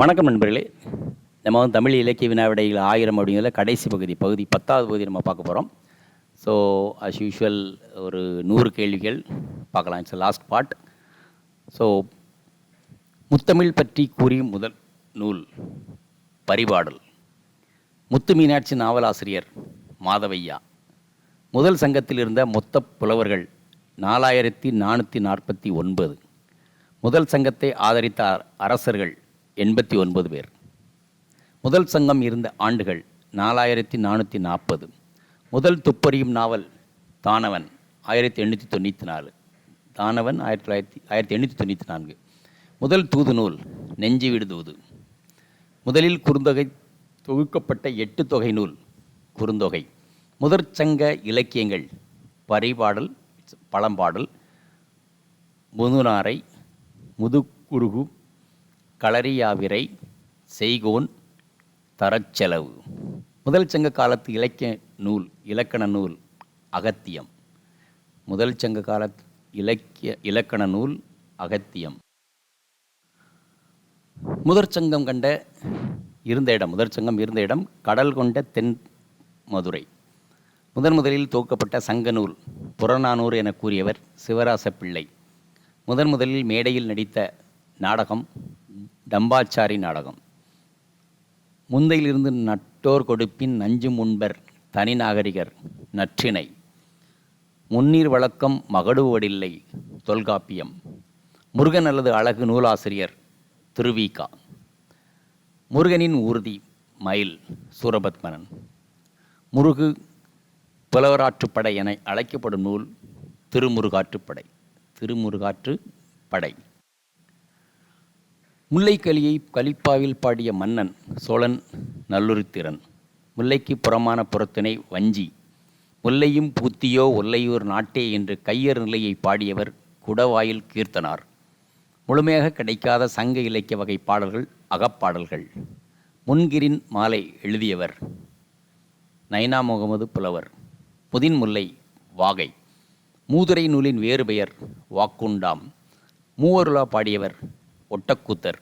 வணக்கம் நண்பர்களே. நம்ம வந்து தமிழ் இலக்கிய வினாவிடைகள் ஆயிரம் அப்படிங்கிறதுல கடைசி பகுதி பகுதி பத்தாவது பகுதி நம்ம பார்க்க போகிறோம் ஸோ அஸ் யூஷுவல் ஒரு நூறு கேள்விகள் பார்க்கலாம். இட்ஸ் லாஸ்ட் பார்ட் ஸோ முத்தமிழ் பற்றி கூறி முதல் நூல் பரிபாடல். முத்து மீனாட்சி நாவலாசிரியர் மாதவையா. முதல் சங்கத்தில் இருந்த மொத்த புலவர்கள் நாலாயிரத்தி நானூற்றி நாற்பத்தி ஒன்பது. முதல் சங்கத்தை ஆதரித்த அரசர்கள் எண்பத்தி ஒன்பது பேர். முதல் சங்கம் இருந்த ஆண்டுகள் நாலாயிரத்தி நானூற்றி நாற்பது. முதல் துப்பறியும் நாவல் தானவன் ஆயிரத்தி எண்ணூற்றி தொண்ணூற்றி நாலு. தானவன் ஆயிரத்தி தொள்ளாயிரத்தி ஆயிரத்தி எண்ணூற்றி தொண்ணூற்றி நான்கு. முதல் தூது நூல் நெஞ்சு விடுதூது முதலில் குறுந்தொகை தொகுக்கப்பட்ட எட்டு தொகை நூல் குறுந்தொகை. முதற்சங்க இலக்கியங்கள் பரிபாடல் பழம்பாடல் முதுநாரை முதுகுருகு களரியாவிரை செய்கோன் தரச்செலவு. முதல் சங்க காலத்து இலக்கிய நூல் இலக்கண நூல் அகத்தியம். முதல் சங்க காலத்து இலக்கிய இலக்கண நூல் அகத்தியம். முதற் சங்கம் கண்ட இருந்த இடம் முதற் சங்கம் இருந்த இடம் கடல் கொண்ட தென் மதுரை. முதன் முதலில் துவக்கப்பட்ட சங்க நூல் புறநானூறு என கூறியவர் சிவராச பிள்ளை முதன் முதலில் மேடையில் நடித்த நாடகம் டம்பாச்சாரி நாடகம். முந்தையிலிருந்து நட்டோர் கொடுப்பின் நஞ்சு முன்பர் தனி நாகரிகர் நற்றினை முன்னீர் வழக்கம் மகடுவடில்லை தொல்காப்பியம். முருகன் அல்லது அழகு நூலாசிரியர் திருவிகா. முருகனின் ஊர்தி மயில் சூரபத்மனன். முருகு புலவராற்றுப்படை என அழைக்கப்படும் நூல் திருமுருகாற்றுப்படை திருமுருகாற்று படை. முல்லைக்கலியை கலிப்பாவில் பாடிய மன்னன் சோழன் நல்லுருத்திரன் முல்லைக்கு புறமான புறத்தினை வஞ்சி. முல்லையும் பூத்தியோ ஒல்லையூர் நாட்டே என்று கையர் நிலையை பாடியவர் குடவாயில் கீர்த்தனார். முழுமையாக கிடைக்காத சங்க இலக்கிய வகை பாடல்கள் அகப்பாடல்கள். முன்கிரின் மாலை எழுதியவர் நைனா முகமது புலவர். புதின் முல்லை வாகை. மூதுரை நூலின் வேறு பெயர் வாக்குண்டாம். மூவருலா பாடியவர் ஒட்டக்கூத்தர்.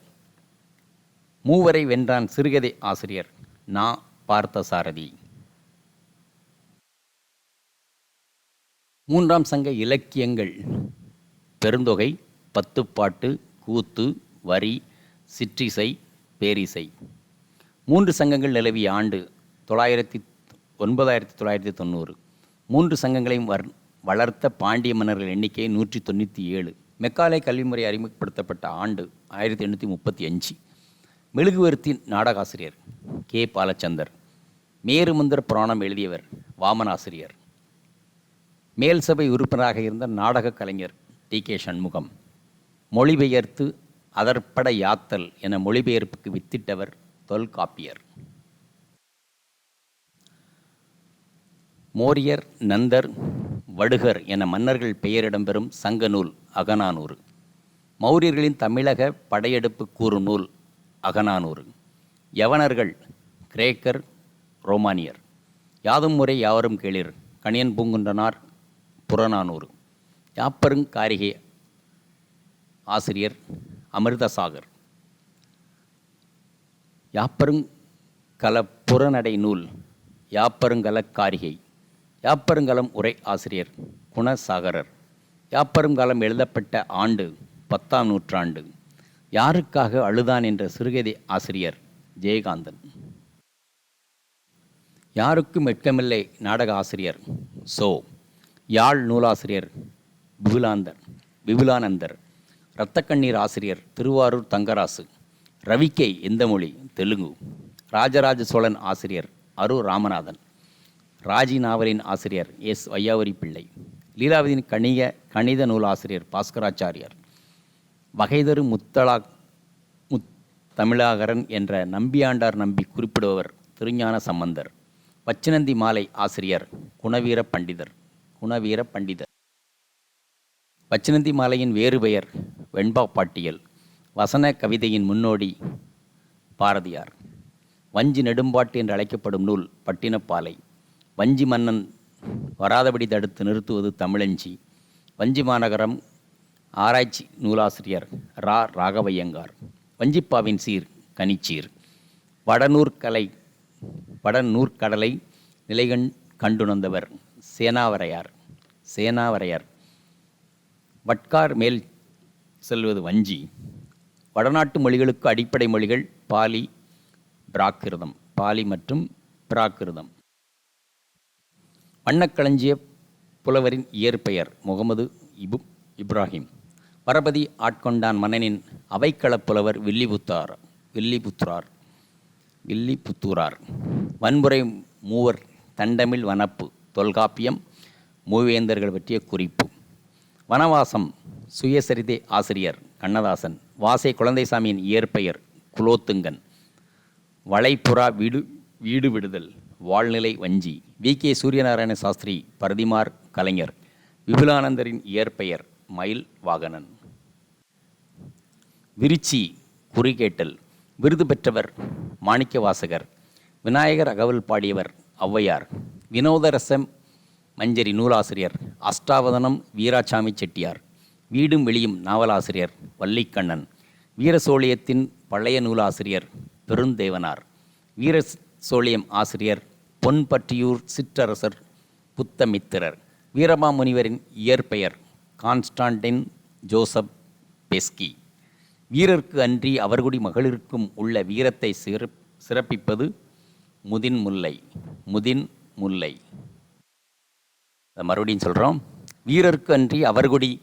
மூவரை வென்றான் சிறுகதை ஆசிரியர் நா. பார்த்தசாரதி. மூன்றாம் சங்க இலக்கியங்கள். பெருந்தொகை பத்துப்பாட்டு கூத்து வரி சிற்றிசை பேரிசை. மூன்று சங்கங்கள் நிலவிய ஆண்டு தொள்ளாயிரத்தி ஒன்பதாயிரத்தி தொள்ளாயிரத்தி தொண்ணூறு. மூன்று சங்கங்களையும் வர் வளர்த்த பாண்டிய மன்னர்கள் எண்ணிக்கை நூற்றி தொண்ணூற்றி ஏழு. மெக்காலே கல்விமுறை அறிமுகப்படுத்தப்பட்ட ஆண்டு ஆயிரத்தி எண்ணூற்றி முப்பத்தி அஞ்சு. மெழுகுவர்த்தி நாடகாசிரியர் கே. பாலச்சந்தர். மேருமந்திர புராணம் எழுதியவர் வாமனாசிரியர். மேல் சபை உறுப்பினராக இருந்த நாடகக் கலைஞர் டி. கே. சண்முகம். மொழிபெயர்த்து அதற்பட யாத்தல் என மொழிபெயர்ப்புக்கு வித்திட்டவர் தொல்காப்பியர் மோரியர் நந்தர் வடுகர் என மன்னர்கள் பெயரிடம் பெறும் சங்க நூல் அகநானூறு. மௌரியர்களின் தமிழக படையெடுப்பு கூறு நூல் அகநானூறு. யவனர்கள் கிரேக்கர் ரோமானியர். யாதும் முறை யாவரும் கேளிர். கணியன் பூங்குன்றனார் புறநானூறு. யாப்பருங் காரிகை ஆசிரியர் அமிர்தசாகர். யாப்பருங் கல புறநடை நூல் யாப்பருங்கல காரிகை. யாப்பருங்கலம் உரை ஆசிரியர் குணசாகரர். யாப்பருங்கலம் எழுதப்பட்ட ஆண்டு பத்தாம் நூற்றாண்டு. யாருக்காக அழுதான் என்ற சிறுகதை ஆசிரியர் ஜெயகாந்தன். யாருக்கும் வெட்கமில்லை நாடக ஆசிரியர் சோ. யாழ் நூலாசிரியர் விபுலாந்தர் விபுலானந்தர். இரத்தக்கண்ணீர் ஆசிரியர் திருவாரூர் தங்கராசு. ரவிக்கை எந்த மொழி? தெலுங்கு. ராஜராஜ சோழன் ஆசிரியர் அரு ராமநாதன். ராஜி நாவலின் ஆசிரியர் எஸ். வையாவரி பிள்ளை லீலாவதியின் கணிக கணித நூல் ஆசிரியர் பாஸ்கராச்சாரியார் வகைதரு முத்தலா முத் தமிழாகரன் என்ற நம்பியாண்டார் நம்பி குறிப்பிடுபவர் திருஞான சம்பந்தர் பச்சினந்தி மாலை ஆசிரியர் குணவீர பண்டிதர் குணவீர பண்டிதர். பச்சினந்தி மாலையின் வேறு பெயர் வெண்பா பாட்டியல் வசன கவிதையின் முன்னோடி பாரதியார். வஞ்சி நெடும்பாட்டு என்று அழைக்கப்படும் நூல் பட்டினப்பாலை வஞ்சி மன்னன் வராதபடி தடுத்து நிறுத்துவது தமிழஞ்சி. வஞ்சி மாநகரம் ஆராய்ச்சி நூலாசிரியர் ரா. ராகவையங்கார். வஞ்சிப்பாவின் சீர் கனிச்சீர். வடநூற்கலை வடநூற்கடலை நிலைகண் கண்டுணர்ந்தவர் சேனாவரையார். சேனாவரையர். வட்கார் மேல் செல்வது வஞ்சி. வடநாட்டு மொழிகளுக்கு அடிப்படை மொழிகள் பாலி பிராகிருதம். பாலி மற்றும் பிராகிருதம். வண்ணக்களஞ்சிய புலவரின் இயற்பெயர் முகமது இபு இப்ராஹிம். பரபதி ஆட்கொண்டான் மன்னனின் அவைக்களப் புலவர் வில்லிபுத்தார் வில்லிபுத்துரார் வில்லிபுத்தூரார். வன்முறை மூவர் தண்டமிழ் வனப்பு தொல்காப்பியம் மூவேந்தர்கள் பற்றிய குறிப்பு. வனவாசம் சுயசரிதை ஆசிரியர் கண்ணதாசன். வாசை குழந்தைசாமியின் இயற்பெயர் குலோத்துங்கன். வளைப்புறா வீடு வீடு விடுதல். வாழ்நிலை வஞ்சி. வி. கே. சூரியநாராயண சாஸ்திரி பரதிமார் கலைஞர் விபுலானந்தரின் இயற்பெயர் மயில் வாகனன். விருச்சி குறிகேட்டல் விருது பெற்றவர் மாணிக்கவாசகர் விநாயகர் அகவல் பாடியவர் ஔவையார் வினோதரசம் மஞ்சரி நூலாசிரியர் அஷ்டாவதனம் வீராசாமி செட்டியார் வீடும் வெளியும் நாவலாசிரியர் வள்ளிக்கண்ணன் வீரசோழியத்தின் பழைய நூலாசிரியர் பெருந்தேவனார் வீர சோழியம் ஆசிரியர் பொன்பற்றியூர் சிற்றரசர் புத்தமித்திரர் வீரமாமுனிவரின் இயற்பெயர் கான்ஸ்டான்டின் ஜோசப் பெஸ்கி. வீரர்க்கு அன்றி அவர்குடி மகளிருக்கும் உள்ள வீரத்தை சிறப் சிறப்பிப்பது முதின் முல்லை முதின் முல்லை. மறுபடியும் சொல்கிறோம் வீரர்க்கு அன்றி அவர்குடி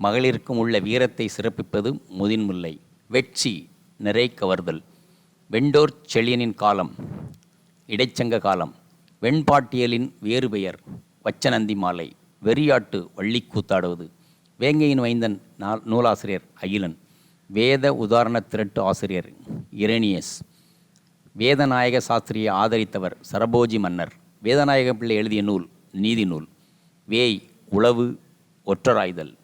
மகளிருக்கும் உள்ள வீரத்தை சிறப்பிப்பது முதின் முல்லை. வெட்சி நிறை கவர்தல் வெண்டோர் செழியனின் காலம். இடைச்சங்க காலம். வெண்பாட்டியலின் வேறு பெயர் வச்சநந்தி மாலை வெறியாட்டு வள்ளி கூத்தாடுவது. வேங்கையின் வைந்தன் நா நூலாசிரியர் அகிலன். வேத உதாரண திரட்டு ஆசிரியர் இரேனியஸ் வேதநாயக சாஸ்திரியை ஆதரித்தவர் சரபோஜி மன்னர். வேதநாயக பிள்ளை எழுதிய நூல் நீதி நூல். வேய் உளவு ஒற்றராய்தல்.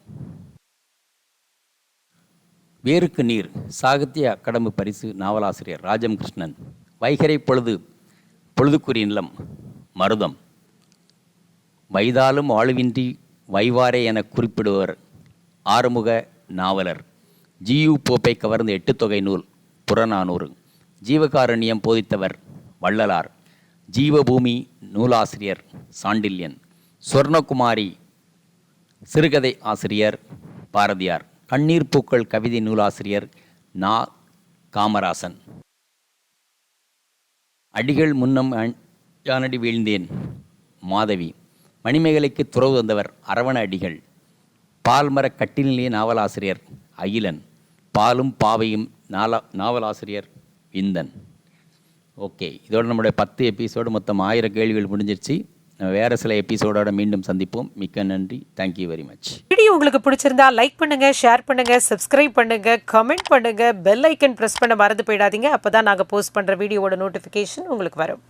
வேருக்கு நீர் சாகித்ய அகாடமி பரிசு நாவலாசிரியர் ராஜம் கிருஷ்ணன். வைகரை பொழுது பொழுதுக்குறி நிலம் மருதம். வைதாலும் வாழ்வின்றி வைவாரே என குறிப்பிடுவர் ஆறுமுக நாவலர். ஜியு போப்பை கவர்ந்த எட்டு தொகை நூல் புறநானூறு. ஜீவகாருண்யம் போதித்தவர் வள்ளலார். ஜீவபூமி நூலாசிரியர் சாண்டில்யன். சொர்ணகுமாரி சிறுகதை ஆசிரியர் பாரதியார். கண்ணீர் பூக்கள் கவிதை நூலாசிரியர் நா. காமராசன். அடிகள் முன்னம் யானடி வீழ்ந்தேன் மாதவி. மணிமேகலைக்கு துறவு வந்தவர் அரவண அடிகள். பால்மர கட்டிலே நாவலாசிரியர் அகிலன். பாலும் பாவையும் நாலா நாவலாசிரியர் விந்தன். ஓகே இதோட நம்முடைய பத்து எபிசோடு மொத்தம் ஆயிரம் கேள்விகள் முடிஞ்சிருச்சு. வேறு சில எபிசோடோட மீண்டும் சந்திப்போம். மிக்க நன்றி. தேங்க்யூ வெரி மச் வீடியோ உங்களுக்கு பிடிச்சிருந்தா லைக் பண்ணுங்க ஷேர் பண்ணுங்க சப்ஸ்கிரைப் பண்ணுங்க கமெண்ட் பண்ணுங்க பெல் ஐக்கன் பிரஸ் பண்ண மறந்து போயிடாதீங்க. அப்பதான் நாங்க போஸ்ட் பண்ற வீடியோவோட நோட்டிபிகேஷன் உங்களுக்கு வரும்.